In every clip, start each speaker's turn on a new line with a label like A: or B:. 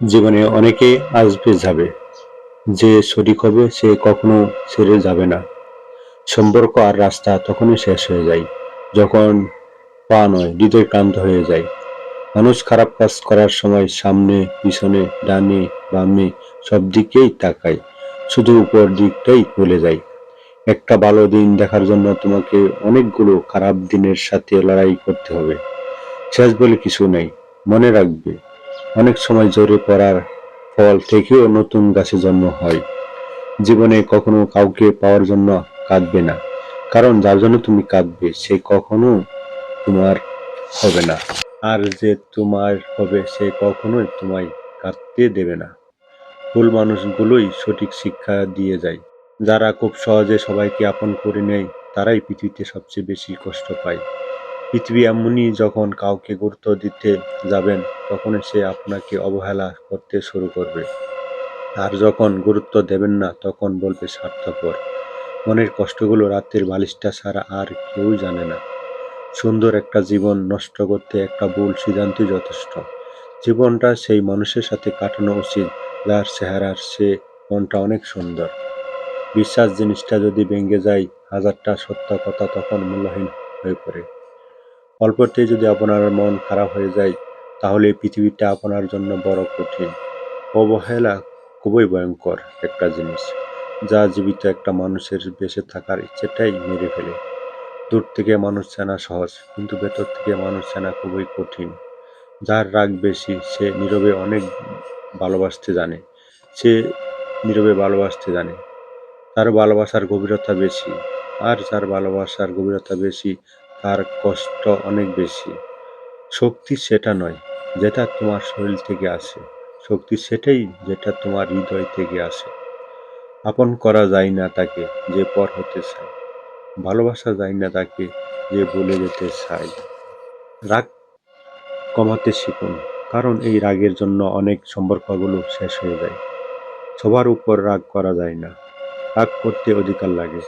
A: জীবনে অনেকে আসবে যাবে। যে শরিক হবে, সে কখনো ছেড়ে যাবে না। সম্পর্ক আর রাস্তা তখনই শেষ হয়ে যায়, যখন পা নয়, হৃদয় ক্লান্ত হয়ে যায়। মানুষ খারাপ কাজ করার সময় সামনে, পিছনে, ডানে, বামে সব দিকেই তাকায়, শুধু উপর দিকটাই ভুলে যায়। একটা ভালো দিন দেখার জন্য তোমাকে অনেকগুলো খারাপ দিনের সাথে লড়াই করতে হবে। শেষ বলে কিছু নেই, মনে রাখবে। অনেক সময় জোরে পড়ার ফল থেকেও নতুন গাছে জন্ম হয়। জীবনে কখনো কাউকে পাওয়ার জন্য কাঁদবে না। কারণ যার জন্য তুমি কাঁদবে, সে কখনো তোমার হবে না। আর যে তোমার হবে, সে কখনোই তোমায় কাঁদতে দেবে না। ভুল মানুষগুলোই সঠিক শিক্ষা দিয়ে যায়। যারা খুব সহজে সবাইকে আপন করে নেয়, তারাই পৃথিবীতে সবচেয়ে বেশি কষ্ট পায়। পৃথিবী এমনই যখন কাউকে গুরুত্ব দিতে যাবেন, তখন সে আপনাকে অবহেলা করতে শুরু করবে। আর যখন গুরুত্ব দেবেন না, তখন বলবে স্বার্থপর। মনের কষ্টগুলো রাতের বালিশটা ছাড়া আর কেউ জানে না। সুন্দর একটা জীবন নষ্ট করতে একটা ভুল সিদ্ধান্তই যথেষ্ট। জীবনটা সেই মানুষের সাথে কাটানো উচিত, যার চেহারার সে মনটা অনেক সুন্দর। বিশ্বাস জিনিসটা যদি ভেঙে যায়, হাজারটা সত্য কথা তখন মূল্যহীন হয়ে পড়ে। অল্পতেই যদি আপনার মন খারাপ হয়ে যায়, তাহলে পৃথিবীটা আপনার জন্য বড় কঠিন। অবহেলা খুবই ভয়ঙ্কর একটা জিনিস, যা জীবিত একটা মানুষের বেঁচে থাকার ইচ্ছেটাই মেরে ফেলে। দূর থেকে মানুষ চেনা সহজ, কিন্তু ভেতর থেকে মানুষ চেনা খুবই কঠিন। যার রাগ বেশি, সে নীরবে অনেক ভালোবাসতে জানে। সে নীরবে ভালোবাসতে জানে। তার ভালোবাসার গভীরতা বেশি, আর যার ভালোবাসার গভীরতা বেশি তার কষ্ট অনেক বেশি। শক্তি সেটা নয় যেটা তোমার শরীর থেকে আসে। শক্তি সেটাই যেটা তোমার হৃদয় থেকে আসে। আপন করা যায় না তাকে যে পর হতে চায়। ভালোবাসা যায় না তাকে যে বলে যেতে চায়। রাগ কমাতে শিখুন, কারণ এই রাগের জন্য অনেক সম্পর্কগুলো শেষ হয়ে যায়। সবার উপর রাগ করা যায় না। রাগ করতে অধিকার লাগে।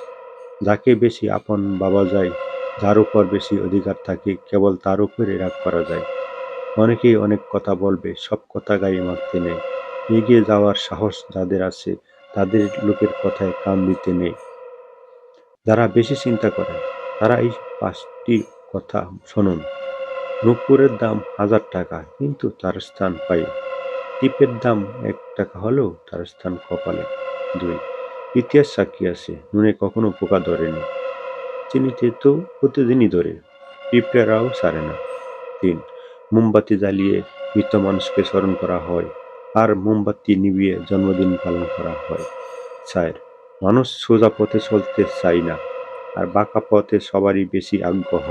A: যাকে বেশি আপন বাবা যায় যার উপর বেশি অধিকার থাকে, কেবল তার উপরে রাগ করা যায়। অনেকেই অনেক কথা বলবে, সব কথা গায়ে মারতে নেই। এগিয়ে যাওয়ার সাহস যাদের আছে, তাদের লোকের কথায় কান দিতে নেই। যারা বেশি চিন্তা করে, তারা এই পাঁচটি কথা শুনুন। নূপুরের দাম হাজার টাকা, কিন্তু তার স্থান পাই। টিপের দাম এক টাকা হলেও তার স্থান কপালে। দুই, ইতিহাস সাক্ষী আছে, নুনে কখনো পোকা ধরেনি। চিনিতে তো প্রতিদিনই ধরে। পিঁপড়ারাও সারে না। তিন, মোমবাতি জ্বালিয়ে মৃত মানুষকে স্মরণ করা হয় আর মোমবাতি নিভিয়ে জন্মদিন পালন করা হয়। চার, মানুষ সোজা পথে চলতে চায় না আর বাঁকা পথে সবারই বেশি আগ্রহ।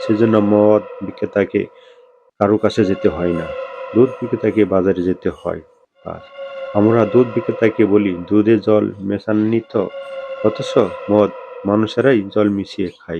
A: সেজন্য মদ বিক্রেতাকে কারও কাছে যেতে হয় না, দুধ বিক্রেতাকে বাজারে যেতে হয়। আর আমরা দুধ বিক্রেতাকে বলি, দুধে জল মেশান্বিত অথচ মদ মানুষেরাই জল মিশিয়ে খায়।